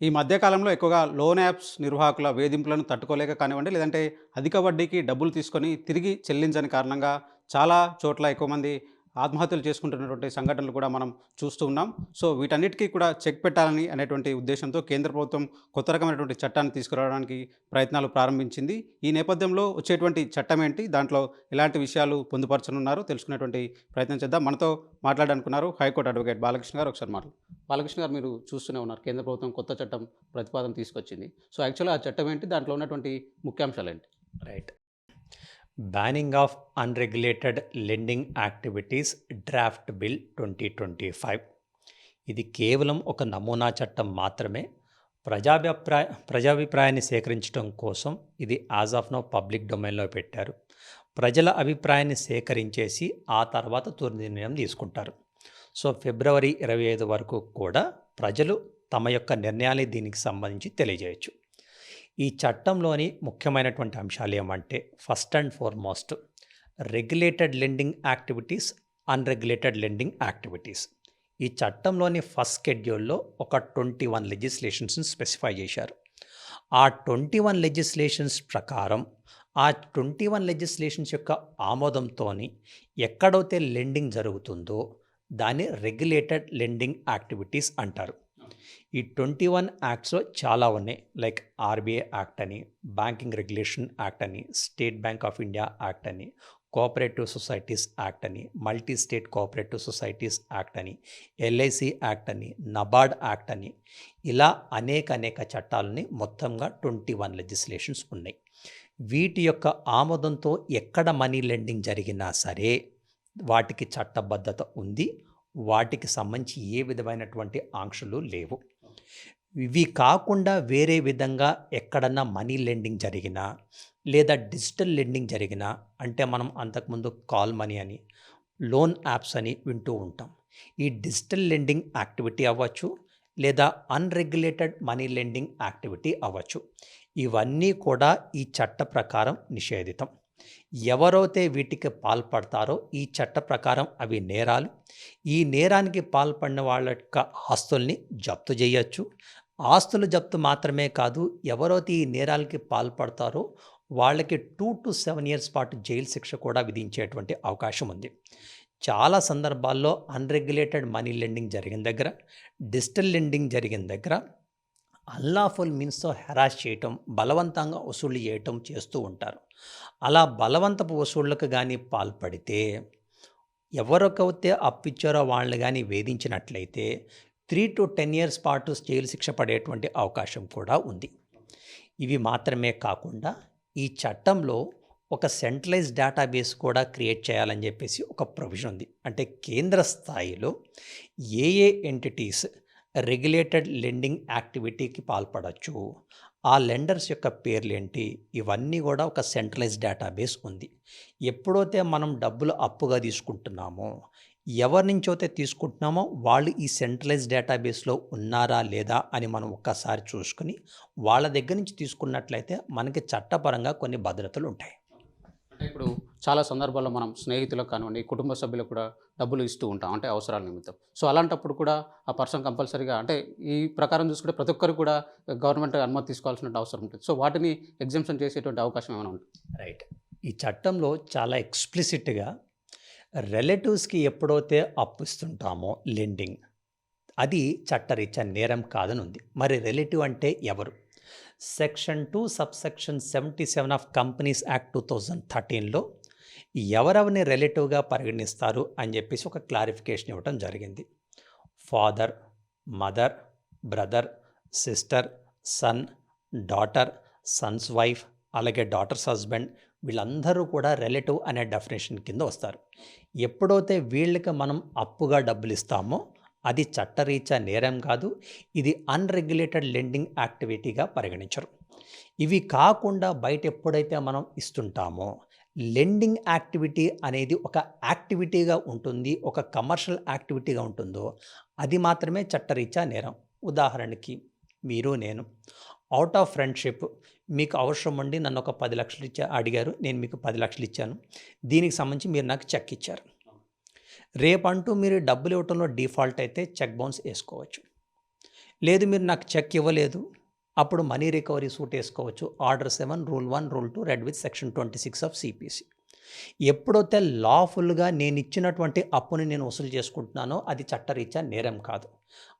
ఈ మధ్యకాలంలో ఎక్కువగా లోన్ యాప్స్ నిర్వాహకుల వేధింపులను తట్టుకోలేక కానివ్వండి లేదంటే అధిక వడ్డీకి డబ్బులు తీసుకొని తిరిగి చెల్లించని కారణంగా చాలా చోట్ల ఎక్కువ మంది ఆత్మహత్యలు చేసుకుంటున్నటువంటి సంఘటనలు కూడా మనం చూస్తూ ఉన్నాం. సో వీటన్నిటికీ కూడా చెక్ పెట్టాలని అనేటువంటి ఉద్దేశంతో కేంద్ర ప్రభుత్వం కొత్త రకమైనటువంటి చట్టాన్ని తీసుకురావడానికి ప్రయత్నాలు ప్రారంభించింది. ఈ నేపథ్యంలో వచ్చేటువంటి చట్టం ఏంటి? దాంట్లో ఎలాంటి విషయాలు పొందుపరచనున్నారో? తెలుసుకునేటువంటి ప్రయత్నం చేద్దాం. మనతో మాట్లాడాలనుకున్నారు హైకోర్టు అడ్వకేట్ బాలకృష్ణ గారు. ఒకసారి మాట్లాడు బాలకృష్ణ గారు మీరు చూస్తూనే ఉన్నారు. కేంద్ర ప్రభుత్వం కొత్త చట్టం ప్రతిపాదన తీసుకొచ్చింది. సో యాక్చువల్గా ఆ చట్టం ఏంటి? దాంట్లో ఉన్నటువంటి ముఖ్యాంశాలు ఏంటి? Right. Banning of unregulated lending activities draft bill twenty twenty five ఇది కేవలం ఒక నమూనా చట్టం మాత్రమే. ప్రజాభిప్రాయ ప్రజాభిప్రాయాన్ని సేకరించడం కోసం ఇది యాజ్ ఆఫ్ నో పబ్లిక్ డొమైన్లో పెట్టారు. ప్రజల అభిప్రాయాన్ని సేకరించేసి ఆ తర్వాత తుది నిర్ణయం తీసుకుంటారు. సో ఫిబ్రవరి ఇరవై ఐదు వరకు కూడా ప్రజలు తమ యొక్క నిర్ణయాన్ని దీనికి సంబంధించి తెలియజేయచ్చు. ఈ చట్టంలోని ముఖ్యమైనటువంటి అంశాలు ఏమంటే first and foremost regulated lending activities unregulated lending activities ఈ చట్టంలోని ఫస్ట్ షెడ్యూల్లో ఒక ట్వంటీ వన్ లెజిస్లేషన్స్ని స్పెసిఫై చేశారు. ఆ ట్వంటీ వన్ లెజిస్లేషన్స్ ప్రకారం ఆ ట్వంటీ వన్ లెజిస్లేషన్స్ యొక్క ఆమోదంతో ఎక్కడైతే లెండింగ్ జరుగుతుందో దాన్ని రెగ్యులేటెడ్ లెండింగ్ యాక్టివిటీస్ అంటారు. ఈ ట్వంటీ వన్ యాక్ట్స్ చాలా ఉన్నాయి. లైక్ ఆర్బీఐ యాక్ట్ అని బ్యాంకింగ్ రెగ్యులేషన్ యాక్ట్ అని state bank of India act అని కోఆపరేటివ్ సొసైటీస్ యాక్ట్ అని multi state cooperative societies act అని ఎల్ఐసి యాక్ట్ అని నబార్డ్ యాక్ట్ అని ఇలా అనేక అనేక చట్టాలని మొత్తంగా ట్వంటీ వన్ లెజిస్లేషన్స్ ఉన్నాయి. వీటి యొక్క ఆమోదంతో ఎక్కడ మనీ లెండింగ్ జరిగినా సరే వాటికి చట్టబద్ధత ఉంది. వాటికి సంబంధించి ఏ విధమైనటువంటి ఆంక్షలు లేవు. ఇవి కాకుండా వేరే విధంగా ఎక్కడన్నా మనీ లెండింగ్ జరిగినా లేదా డిజిటల్ లెండింగ్ జరిగినా అంటే మనం అంతకుముందు కాల్ మనీ అని లోన్ యాప్స్ అని వింటూ ఉంటాం. ఈ డిజిటల్ లెండింగ్ యాక్టివిటీ అవ్వచ్చు లేదా అన్రెగ్యులేటెడ్ మనీ లెండింగ్ యాక్టివిటీ అవ్వచ్చు. ఇవన్నీ కూడా ఈ చట్ట ప్రకారం నిషేధితం. ఎవరైతే వీటికి పాల్పడతారో ఈ చట్ట ప్రకారం అవి నేరాలు. ఈ నేరానికి పాల్పడిన వాళ్ళ యొక్క ఆస్తుల్ని జప్తు చేయొచ్చు. ఆస్తులు జప్తు మాత్రమే కాదు ఎవరైతే ఈ నేరాలకి పాల్పడతారో వాళ్ళకి టూ టు సెవెన్ ఇయర్స్ పాటు జైలు శిక్ష కూడా విధించేటువంటి అవకాశం ఉంది. చాలా సందర్భాల్లో అన్రెగ్యులేటెడ్ మనీ లెండింగ్ జరిగిన దగ్గర డిజిటల్ లెండింగ్ జరిగిన దగ్గర అన్లాఫుల్ మీన్స్తో హెరాస్ చేయటం బలవంతంగా వసూళ్ళు చేయటం చేస్తూ ఉంటారు. అలా బలవంతపు వసూళ్ళకు కానీ పాల్పడితే ఎవరికైతే అప్పిచ్చారో వాళ్ళని కానీ వేధించినట్లయితే త్రీ టు టెన్ ఇయర్స్ పాటు జైలు శిక్ష పడేటువంటి అవకాశం కూడా ఉంది. ఇవి మాత్రమే కాకుండా ఈ చట్టంలో ఒక సెంట్రలైజ్ డేటాబేస్ కూడా క్రియేట్ చేయాలని చెప్పేసి ఒక ప్రొవిజన్ ఉంది. అంటే కేంద్ర స్థాయిలో ఏ ఏ ఎంటిటీస్ రెగ్యులేటెడ్ లెండింగ్ యాక్టివిటీకి పాల్పడచ్చు. ఆ లెండర్స్ యొక్క పేర్లు ఏంటి ఇవన్నీ కూడా ఒక సెంట్రలైజ్ డేటాబేస్ ఉంది. ఎప్పుడైతే మనం డబ్బులు అప్పుగా తీసుకుంటున్నామో ఎవరి నుంచైతే తీసుకుంటున్నామో వాళ్ళు ఈ సెంట్రలైజ్ డేటాబేస్లో ఉన్నారా లేదా అని మనం ఒక్కసారి చూసుకుని వాళ్ళ దగ్గర నుంచి తీసుకున్నట్లయితే మనకి చట్టపరంగా కొన్ని భద్రతలు ఉంటాయి. ఇప్పుడు చాలా సందర్భాల్లో మనం స్నేహితులకు కానివ్వండి కుటుంబ సభ్యులకు కూడా డబ్బులు ఇస్తూ ఉంటాం అంటే అవసరాల నిమిత్తం. సో అలాంటప్పుడు కూడా ఆ పర్సన్ కంపల్సరీగా అంటే ఈ ప్రకారం చూసుకుంటే ప్రతి ఒక్కరు కూడా గవర్నమెంట్ అనుమతి తీసుకోవాల్సిన అవసరం ఉంటుంది. సో వాటిని ఎగ్జామ్షన్ చేసేటువంటి అవకాశం ఏమైనా ఉంటుంది రైట్. ఈ చట్టంలో చాలా ఎక్స్ప్లిసిట్గా రిలేటివ్స్కి ఎప్పుడైతే అప్పు ఇస్తుంటామో లెండింగ్ అది చట్టరీత్యా నేరం కాదని ఉంది. మరి రిలేటివ్ అంటే ఎవరు? Section two sub section seventy seven of companies act two thousand థర్టీన్లో ఎవరెవరిని రిలేటివ్గా పరిగణిస్తారు అని చెప్పేసి ఒక క్లారిఫికేషన్ ఇవ్వడం జరిగింది. Father mother brother sister son daughter sons wife అలాగే డాటర్స్ హస్బెండ్ వీళ్ళందరూ కూడా రిలేటివ్ అనే డెఫినేషన్ కింద వస్తారు. ఎప్పుడైతే వీళ్ళకి మనం అప్పుగా డబ్బులు ఇస్తామో అది చట్టరీత్యా నేరం కాదు ఇది అన్రెగ్యులేటెడ్ లెండింగ్ యాక్టివిటీగా పరిగణించరు. ఇవి కాకుండా బయట ఎప్పుడైతే మనం ఇస్తుంటామో లెండింగ్ యాక్టివిటీ అనేది ఒక యాక్టివిటీగా ఉంటుంది ఒక కమర్షియల్ యాక్టివిటీగా ఉంటుందో అది మాత్రమే చట్టరీత్యా నేరం. ఉదాహరణకి మీరు నేను అవుట్ ఆఫ్ ఫ్రెండ్షిప్ మీకు అవసరం ఉండి నన్ను ఒక పది లక్షలు ఇచ్చా అడిగారు నేను మీకు పది లక్షలు ఇచ్చాను దీనికి సంబంధించి మీరు నాకు చెక్ ఇచ్చారు. రేపంటూ మీరు డబ్బులు ఇవ్వటంలో డిఫాల్ట్ అయితే చెక్ బౌన్స్ వేసుకోవచ్చు. లేదు మీరు నాకు చెక్ ఇవ్వలేదు అప్పుడు మనీ రికవరీ సూట్ వేసుకోవచ్చు. Order seven rule one rule two read with section twenty six of CPC ఎప్పుడైతే లాఫుల్గా నేను ఇచ్చినటువంటి అప్పుని నేను వసూలు చేసుకుంటున్నానో అది చట్టరీత్యా నేరం కాదు.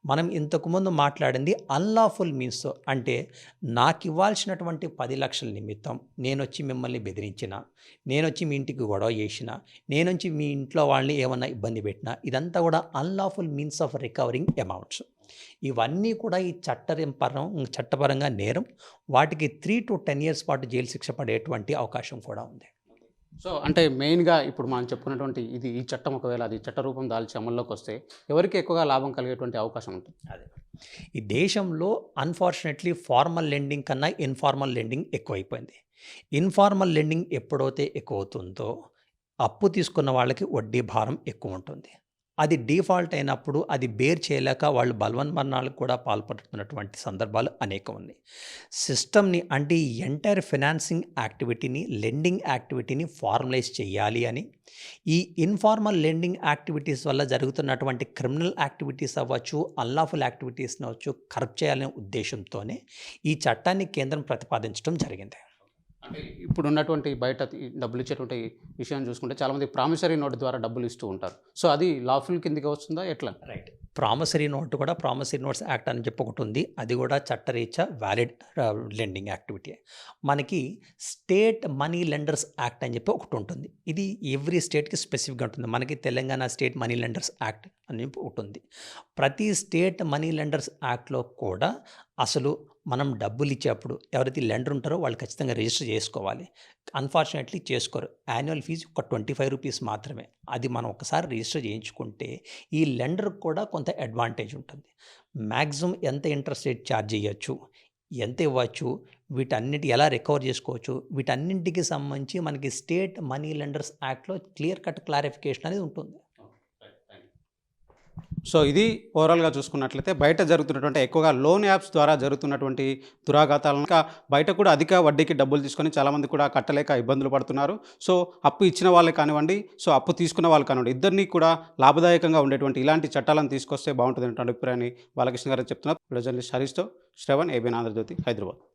మనం ఇంతకుముందు మాట్లాడింది అన్లాఫుల్ మీన్స్ అంటే నాకు ఇవ్వాల్సినటువంటి పది లక్షల నిమిత్తం నేను వచ్చి మిమ్మల్ని బెదిరించిన నేను వచ్చి మీ ఇంటికి గొడవ చేసిన నేను వచ్చి మీ ఇంట్లో వాళ్ళని ఏమన్నా ఇబ్బంది పెట్టినా ఇదంతా కూడా unlawful means of recovering amounts ఇవన్నీ కూడా ఈ చట్టపరం చట్టపరంగా నేరం. వాటికి త్రీ టు టెన్ ఇయర్స్ పాటు జైలు శిక్ష పడేటువంటి అవకాశం కూడా ఉంది. సో అంటే మెయిన్గా ఇప్పుడు మనం చెప్పుకున్నటువంటి ఇది ఈ చట్టం ఒకవేళ అది చట్ట రూపం దాల్చి అమల్లోకి వస్తే ఎవరికి ఎక్కువగా లాభం కలిగేటువంటి అవకాశం ఉంటుంది? అదే. ఈ దేశంలో అన్ఫార్చునేట్లీ ఫార్మల్ లెండింగ్ కన్నా ఇన్ఫార్మల్ లెండింగ్ ఎక్కువైపోయింది. ఇన్ఫార్మల్ లెండింగ్ ఎప్పుడైతే ఎక్కువ అవుతుందో అప్పు తీసుకున్న వాళ్ళకి వడ్డీ భారం ఎక్కువ ఉంటుంది. అది డిఫాల్ట్ అయినప్పుడు అది బేర్ చేయలేక వాళ్ళు బలవన్మరణాలకు కూడా పాల్పడుతున్నటువంటి సందర్భాలు అనేకం ఉన్నాయి. సిస్టమ్ని అంటే ఈ ఎంటైర్ ఫినాన్సింగ్ యాక్టివిటీని లెండింగ్ యాక్టివిటీని ఫార్మలైజ్ చేయాలి అని. ఈ ఇన్ఫార్మల్ లెండింగ్ యాక్టివిటీస్ వల్ల జరుగుతున్నటువంటి క్రిమినల్ యాక్టివిటీస్ అవ్వచ్చు అన్లాఫుల్ యాక్టివిటీస్ అవ్వచ్చు కరప్ట్ చేయాలనే ఉద్దేశంతోనే ఈ చట్టాన్ని కేంద్రం ప్రతిపాదించడం జరిగింది. అంటే ఇప్పుడు ఉన్నటువంటి బయట డబ్బులు ఇచ్చేటువంటి విషయం చూసుకుంటే చాలామంది ప్రామిసరీ నోట్ ద్వారా డబ్బులు ఇస్తూ ఉంటారు. సో అది లాఫుల్ కిందకి వస్తుందా? ఎట్లా? రైట్ ప్రామిసరీ నోట్ కూడా ప్రామిసరీ నోట్స్ యాక్ట్ అని చెప్పి ఒకటి ఉంది అది కూడా చట్టరీత్యా వ్యాలిడ్ లెండింగ్ యాక్టివిటీ మనకి స్టేట్ మనీ లెండర్స్ యాక్ట్ అని చెప్పి ఒకటి ఉంటుంది. ఇది ఎవ్రీ స్టేట్కి స్పెసిఫిక్గా ఉంటుంది. మనకి Telangana state money lenders act అని చెప్పి ఒకటి ఉంది. ప్రతి స్టేట్ మనీ లెండర్స్ యాక్ట్లో కూడా అసలు మనం డబ్బులు ఇచ్చేప్పుడు ఎవరైతే లెండర్ ఉంటారో వాళ్ళు ఖచ్చితంగా రిజిస్టర్ చేసుకోవాలి. అన్ఫార్చునేట్లీ చేసుకోరు. యాన్యువల్ ఫీజు ఒక ట్వంటీ ఫైవ్ రూపీస్ మాత్రమే. అది మనం ఒకసారి రిజిస్టర్ చేయించుకుంటే ఈ లెండర్కి కూడా కొంత అడ్వాంటేజ్ ఉంటుంది. మ్యాక్సిమం ఎంత ఇంట్రెస్ట్ రేట్ ఛార్జ్ చేయొచ్చు? ఎంత ఇవ్వచ్చు? వీటన్నిటి ఎలా రికవర్ చేసుకోవచ్చు? వీటన్నింటికి సంబంధించి మనకి స్టేట్ మనీ లెండర్స్ యాక్ట్లో క్లియర్ కట్ క్లారిఫికేషన్ అనేది ఉంటుంది. సో ఇది ఓవరాల్గా చూసుకున్నట్లయితే బయట జరుగుతున్నటువంటి ఎక్కువగా లోన్ యాప్స్ ద్వారా జరుగుతున్నటువంటి దురాఘాతాలను ఇంకా బయట కూడా అధిక వడ్డీకి డబ్బులు తీసుకొని చాలామంది కూడా కట్టలేక ఇబ్బందులు పడుతున్నారు. సో అప్పు ఇచ్చిన వాళ్ళే కానివ్వండి సో అప్పు తీసుకున్న వాళ్ళు కానివ్వండి ఇద్దరినీ కూడా లాభదాయకంగా ఉండేటువంటి ఇలాంటి చట్టాలను తీసుకొస్తే బాగుంటుంది అభిప్రాయాన్ని బాలకృష్ణ గారు చెప్తున్నారు. వీడియో జర్నలిస్ట్ హరీష్తో శ్రవణ్ ఏబిఎన్ ఆంధ్రజ్యోతి హైదరాబాద్.